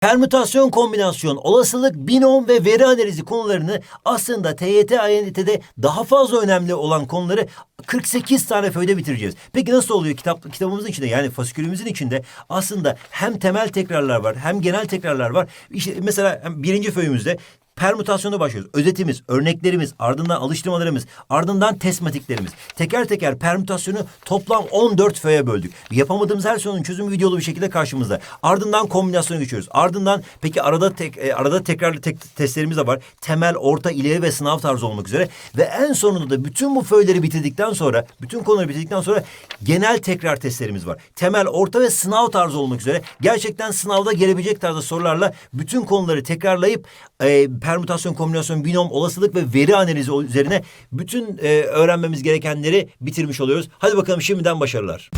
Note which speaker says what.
Speaker 1: Permütasyon, kombinasyon, olasılık, binom ve veri analizi konularını aslında TYT, AYT'de daha fazla önemli olan konuları 48 tane föyde bitireceğiz. Peki nasıl oluyor kitap kitabımızın içinde yani fasikülümüzün içinde aslında hem temel tekrarlar var hem genel tekrarlar var. İşte mesela birinci föyümüzde permütasyona başlıyoruz. Özetimiz, örneklerimiz, ardından alıştırmalarımız, ardından testmatiklerimiz. Teker teker permütasyonu toplam 14 föye böldük. Yapamadığımız her sorunun çözümü videolu bir şekilde karşımızda. Ardından kombinasyona geçiyoruz. Ardından peki arada tek, e, arada tekrarlı tek, testlerimiz de var. Temel, orta, ileri ve sınav tarzı olmak üzere. Ve en sonunda da bütün bu föyleri bitirdikten sonra, bütün konuları bitirdikten sonra genel tekrar testlerimiz var. Temel, orta ve sınav tarzı olmak üzere. Gerçekten sınavda gelebilecek tarzda sorularla bütün konuları tekrarlayıp e, permütasyon, kombinasyon, binom, olasılık ve veri analizi üzerine bütün e, öğrenmemiz gerekenleri bitirmiş oluyoruz. Hadi bakalım şimdiden başarılar.